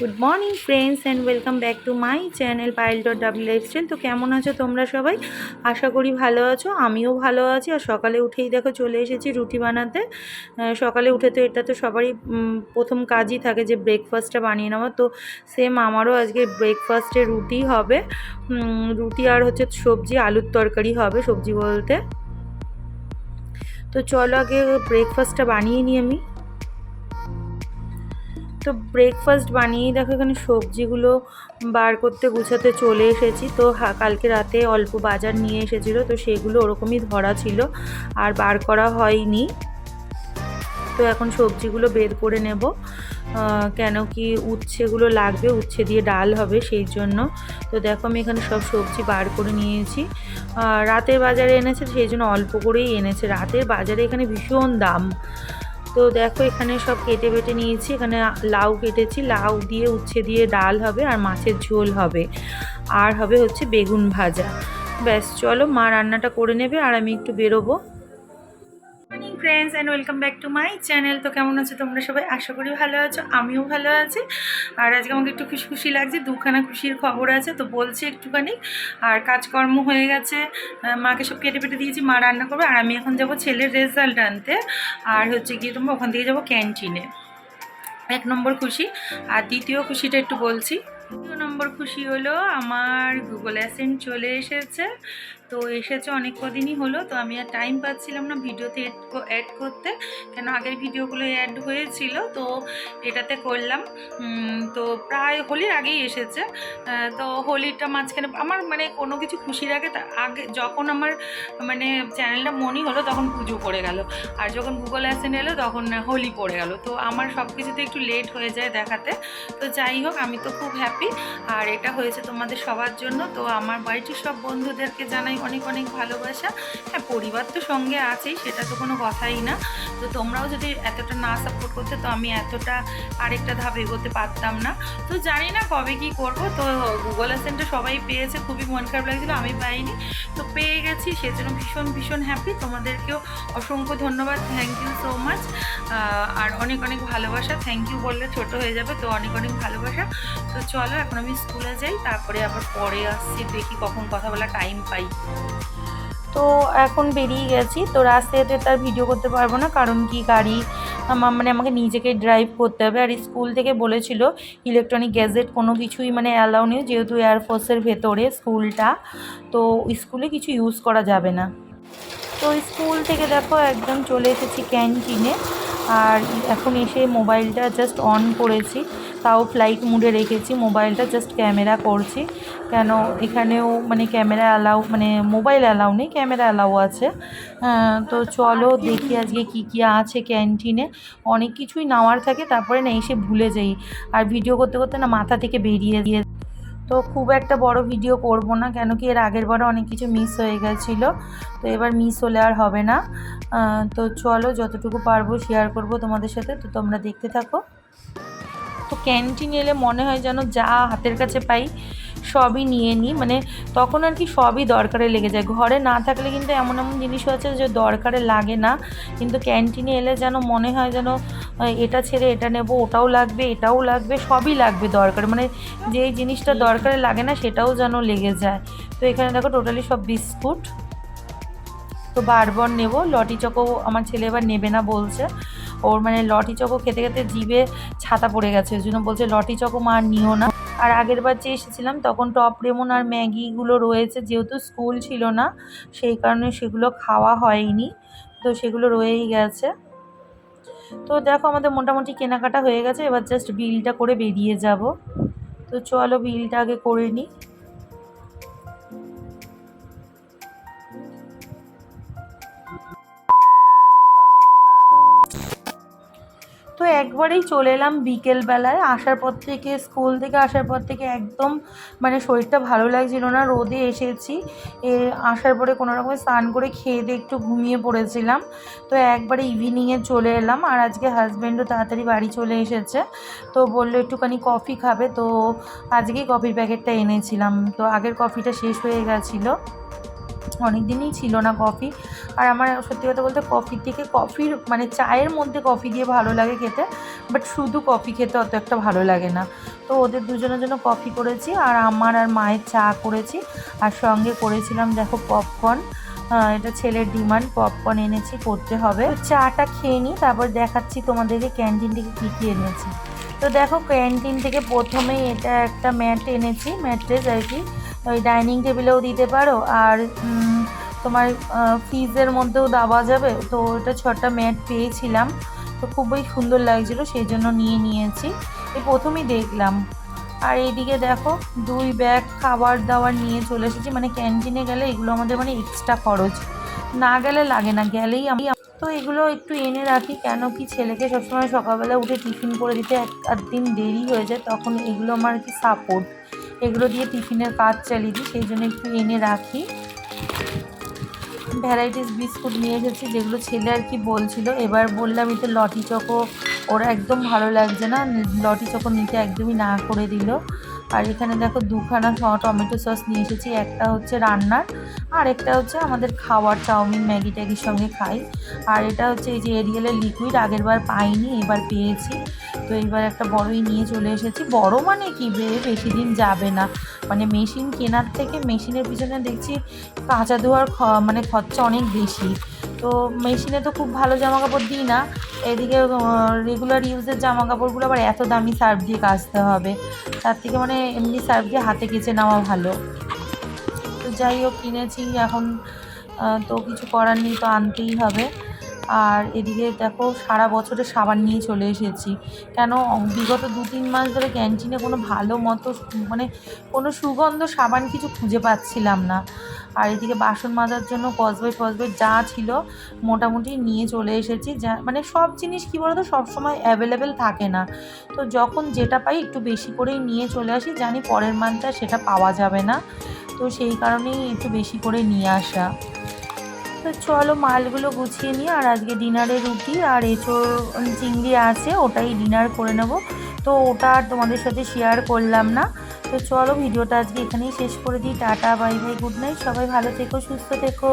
Good morning friends and welcome back to my channel Payel dot W lifestyle তো কেমন আছো তোমরা সবাই? আশা করি ভালো আছো, আমিও ভালো আছি। আর সকালে উঠেই দেখো চলে এসেছি রুটি বানাতে। সকালে উঠে তো এটা তো সবারই প্রথম কাজই থাকে যে ব্রেকফাস্টটা বানিয়ে নেওয়া। তো সেম আমারও আজকে ব্রেকফাস্টে রুটি হবে। রুটি আর হচ্ছে সবজি, আলুর তরকারি হবে সবজি বলতে। তো চলো আগে ব্রেকফাস্টটা বানিয়ে নিই আমি। তো ব্রেকফাস্ট বানিয়েই দেখো এখানে সবজিগুলো বার করতে গুছাতে চলে এসেছি। তো কালকে রাতে অল্প বাজার নিয়ে এসেছিল, তো সেগুলো ওরকমই ধরা ছিল, আর বার করা হয়নি। তো এখন সবজিগুলো বের করে নেব। কেন কি উচ্ছেগুলো লাগবে, উচ্ছে দিয়ে ডাল হবে সেই জন্য। তো দেখো আমি এখানে সব সবজি বার করে নিয়েছি। রাতের বাজারে এনেছে, সেই জন্য অল্প করেই এনেছে। রাতের বাজারে এখানে ভীষণ দাম। তো দেখো এখানে সব কেটে বেটে নিয়েছি। এখানে লাউ কেটেছি। লাউ দিয়ে উচ্ছে দিয়ে ডাল হবে আর মাছের ঝোল হবে। আর হবে হচ্ছে বেগুন ভাজা। ব্যাস, চলো মা রান্নাটা করে নেবে আর আমি একটু বেরোবো। Morning friends and welcome back to my channel তো কেমন আছো তোমরা সবাই? আশা করি ভালো আছো, আমিও ভালো আছি। আর আজকে আমাকে একটু খুশি খুশি লাগছে, দুখানা খুশির খবর আছে, তো বলছি একটুখানি। আর কাজকর্ম হয়ে গেছে মাকে সব কেটে পেটে দিয়েছি, মা রান্না করবে, আর আমি এখন যাব ছেলের রেজাল্ট আনতে। আর হচ্ছে গিয়ে তোমরা ওখান থেকে যাব ক্যান্টিনে এক নম্বর খুশি, আর দ্বিতীয় খুশিটা একটু বলছি। দ্বিতীয় নম্বর খুশি হলো, আমার গুগল অ্যাসেন্ট চলে এসেছে। তো এসেছে অনেক কদিনই হলো, তো আমি আর টাইম পাচ্ছিলাম না ভিডিওতে অ্যাড করতে, কেন আগের ভিডিওগুলো অ্যাড হয়েছিল, তো এটাতে করলাম। তো প্রায় হোলির আগেই এসেছে। তো হোলিটা মাঝখানে আমার মানে কোনো কিছু খুশির আগে আগে যখন আমার মানে চ্যানেলটা মনি হলো তখন পুজো পড়ে গেল। আর যখন গুগল অ্যাসেন্ট এলো তখন হোলি পড়ে গেল। তো আমার সব কিছুতে একটু লেট হয়ে যায় দেখাতে। তো যাই হোক, আমি তো খুব হ্যাপি আর এটা হয়েছে তোমাদের সবার জন্য। তো আমার বাড়িটির সব বন্ধুদেরকে জানাই অনেক অনেক ভালোবাসা। হ্যাঁ পরিবার তো সঙ্গে আছেই, সেটা তো কোনো কথাই না। তো তোমরাও যদি এতটা না সাপোর্ট করতে, তো আমি এতটা আরেকটা ধাপ এগোতে পারতাম না। তো জানি না কবে কি করব। তো গুগল অ্যাসেন্টে সবাই পেয়েছে, খুবই মন খারাপ লাগছিল, আমি পাইনি। তো পেয়ে গেছি সেজন্য ভীষণ ভীষণ হ্যাপি তোমাদেরকেও অসংখ্য ধন্যবাদ। থ্যাংক ইউ সো মাচ আর অনেক অনেক ভালোবাসা। থ্যাংক ইউ বললে ছোট হয়ে যাবে, তো অনেক অনেক ভালোবাসা। তো চলো, এখন আমি স্কুলে যাই, তারপরে আবার পরে আসছি, দেখি কখন কথা বলা টাইম পাই। তো এখন বেরিয়ে গেছি। তো রাস্তাতে তার ভিডিও করতে পারব না, কারণ কি গাড়ি আমার মানে আমাকে নিজেকে ড্রাইভ করতে হবে। আর স্কুল থেকে বলেছিল ইলেকট্রনিক গ্যাজেট কোনো কিছুই মানে অ্যালাউ নেই, যেহেতু এয়ারফোর্সের ভেতরে স্কুলটা তো স্কুলে কিছু ইউজ করা যাবে না। তো স্কুল থেকে দেখো একদম চলে এসেছি ক্যান্টিনে আর এখন এসে মোবাইলটা জাস্ট অন করেছি। তাও ফ্লাইট মুডে রেখেছি। মোবাইলটা জাস্ট ক্যামেরা করছি। কেন এখানেও মানে ক্যামেরা অ্যালাউ মানে মোবাইল অ্যালাউ নেই ক্যামেরা অ্যালাউ আছে। তো চলো দেখি আজকে কি কি আছে ক্যান্টিনে অনেক কিছুই নেওয়ার থাকে, তারপরে না এসে ভুলে যাই। আর ভিডিও করতে করতে না মাথা থেকে বেরিয়ে দিয়ে তো খুব একটা বড় ভিডিও করব না, কেন কি এর আগের বারে অনেক কিছু মিস হয়ে গেছিল। তো এবার মিস হলে আর হবে না। তো চলো যতটুকু পারব শেয়ার করব তোমাদের সাথে, তো তোমরা দেখতে থাকো। তো ক্যান্টিন এলে মনে হয় যেন যা হাতের কাছে পাই সবই নিয়ে নিই। মানে তখন আর কি সবই দরকারে লেগে যায়। ঘরে না থাকলে কিন্তু এমন এমন জিনিসও আছে যে দরকারে লাগে না। কিন্তু ক্যান্টিনে এলে যেন মনে হয় যেন এটা ছেড়ে এটা নেব, ওটাও লাগবে, এটাও লাগবে, সবই লাগবে দরকার। মানে যেই জিনিসটা দরকারে লাগে না সেটাও যেন লেগে যায়। তো এখানে দেখো টোটালি সব বিস্কুট। তো বারবার নেব। লটি চকো আমার ছেলে এবার নেবে না বলছে। ওর মানে লটি চকো খেতে খেতে জিভে ছাতা পড়ে গেছে, ওই জন্য বলছে লটি চকো মা আর নিও না। আর আগের বার যে এসেছিলাম, তখন টপ রেমন আর ম্যাগিগুলো রয়েছে, যেহেতু স্কুল ছিল না, সেই কারণে সেগুলো খাওয়া হয়নি, তো সেগুলো রয়েই গেছে। তো দেখো আমাদের মোটামুটি কেনাকাটা হয়ে গেছে, এবার জাস্ট বিলটা করে বেরিয়ে যাব। তো চলো বিলটা আগে করে নিই। একবারেই চলে এলাম বিকেলবেলায়। আসার পর থেকে, স্কুল থেকে আসার পর থেকে একদম মানে শরীরটা ভালো লাগছিল না, রোদে এসেছি। এ, আসার পরে কোনো রকম স্নান করে খেয়ে দিয়ে একটু ঘুমিয়ে পড়েছিলাম। তো একবারে ইভিনিংয়ে চলে এলাম আর আজকে হাজব্যান্ডও তাড়াতাড়ি বাড়ি চলে এসেছে। তো বলল, একটুখানি কফি খাবে। তো আজকেই কফির প্যাকেটটা এনেছিলাম। তো আগের কফিটা শেষ হয়ে গেছিল। অনেক দিনই ছিল না কফি। আর আমার সত্যি কথা বলতে কফির থেকে কফির মানে চায়ের মধ্যে কফি দিয়ে ভালো লাগে খেতে বাট শুধু কফি খেতে অত একটা ভালো লাগে না। তো ওদের দুজনের জন্য কফি করেছি, আর আমার আর মায়ের চা করেছি, আর সঙ্গে করেছিলাম দেখো পপকর্ন এটা ছেলের ডিমান্ড পপকর্ন এনেছি, করতে হবে। চাটা খেয়ে নিই, তারপর দেখাচ্ছি তোমাদেরকে ক্যান্টিন থেকে কী কী এনেছি। তো দেখো ক্যান্টিন থেকে প্রথমেই এটা একটা ম্যাট এনেছি, ম্যাট্রেস আর কি। ওই ডাইনিং টেবিলেও দিতে পারো। আর তোমার ফ্রিজের মধ্যেও দেওয়া যাবে। তো এটা ছটা ম্যাট পেয়েছিলাম। তো খুবই সুন্দর লাগছিল, সেই জন্য নিয়ে নিয়েছি। এই প্রথমেই দেখলাম। আর এইদিকে দেখো, দুই ব্যাগ খাবার দাবার নিয়ে চলে এসেছি। মানে ক্যান্টিনে গেলে এগুলো আমাদের মানে এক্সট্রা খরচ। না গেলে লাগে না, গেলেই আমি তো এগুলো একটু এনে রাখি। কেন কি ছেলেকে সবসময় সকালবেলা উঠে টিফিন করে দিতে এক আধ দিন দেরি হয়ে যায়, তখন এগুলো আমার কি সাপোর্ট এগুলো দিয়ে টিফিনের কাজ চালিয়ে দিই, সেই জন্য একটু এনে রাখি। ভ্যারাইটিস বিস্কুট নিয়ে এসেছি, যেগুলো ছেলে আর কি বলছিল। এবার বললাম তো লটি চকো, ওরা একদম ভালো লাগছে না, লটি চকো নিতে একদমই না করে দিল। আর এখানে দেখো দুখানা টমেটো সস নিয়ে এসেছি, একটা হচ্ছে রান্নার, আর একটা হচ্ছে আমাদের খাওয়ার চাউমিন ম্যাগি ট্যাগির সঙ্গে খাই। আর এটা হচ্ছে এই যে এরিয়ালের লিকুইড আগের বার পাইনি, এবার পেয়েছি। তো এইবার একটা বড়ই নিয়ে চলে এসেছি। বড় মানে কি বেশি দিন যাবে না। মানে মেশিন কেনার থেকে মেশিনের পিছনে দেখছি কাঁচা ধোয়ার মানে খরচা অনেক বেশি। তো মেশিনে তো খুব ভালো জামা কাপড় দিই না। এদিকে রেগুলার ইউজের জামা কাপড়গুলো আবার এত দামি সার্ফ দিয়ে কাচতে হবে। তার থেকে মানে এমনি সার্ফ দিয়ে হাতে কেচে নেওয়া ভালো। তো যাই হোক, কিনেছি। এখন তো কিছু করার নেই, তো আনতেই হবে। আর এদিকে দেখো সারা বছরের সাবান নিয়ে চলে এসেছি। কেন, বিগত দু তিন মাস ধরে ক্যান্টিনে কোনো ভালো মতো মানে কোনো সুগন্ধ সাবান কিছু খুঁজে পাচ্ছিলাম না। আর এদিকে বাসন মাজার জন্য কসবাই ফসবাই যা ছিল মোটামুটি নিয়ে চলে এসেছি। যা মানে সব জিনিস কী বলতো, সবসময় অ্যাভেলেবেল থাকে না। তো যখন যেটা পাই একটু বেশি করেই নিয়ে চলে আসি। জানি পরের আর সেটা পাওয়া যাবে না। তো সেই কারণেই একটু বেশি করে নিয়ে আসা। তো চলো মালগুলো গুছিয়ে নিয়ে আর আজকে ডিনারে রুটি আর এঁচোর চিংড়ি আছে, ওটাই ডিনার করে নেব। তো ওটা আর তোমাদের সাথে শেয়ার করলাম না। তো চলো ভিডিওটা আজকে এখানেই শেষ করে দিই। Tata, bye bye, good night. সবাই ভালো থেকো, সুস্থ থেকো।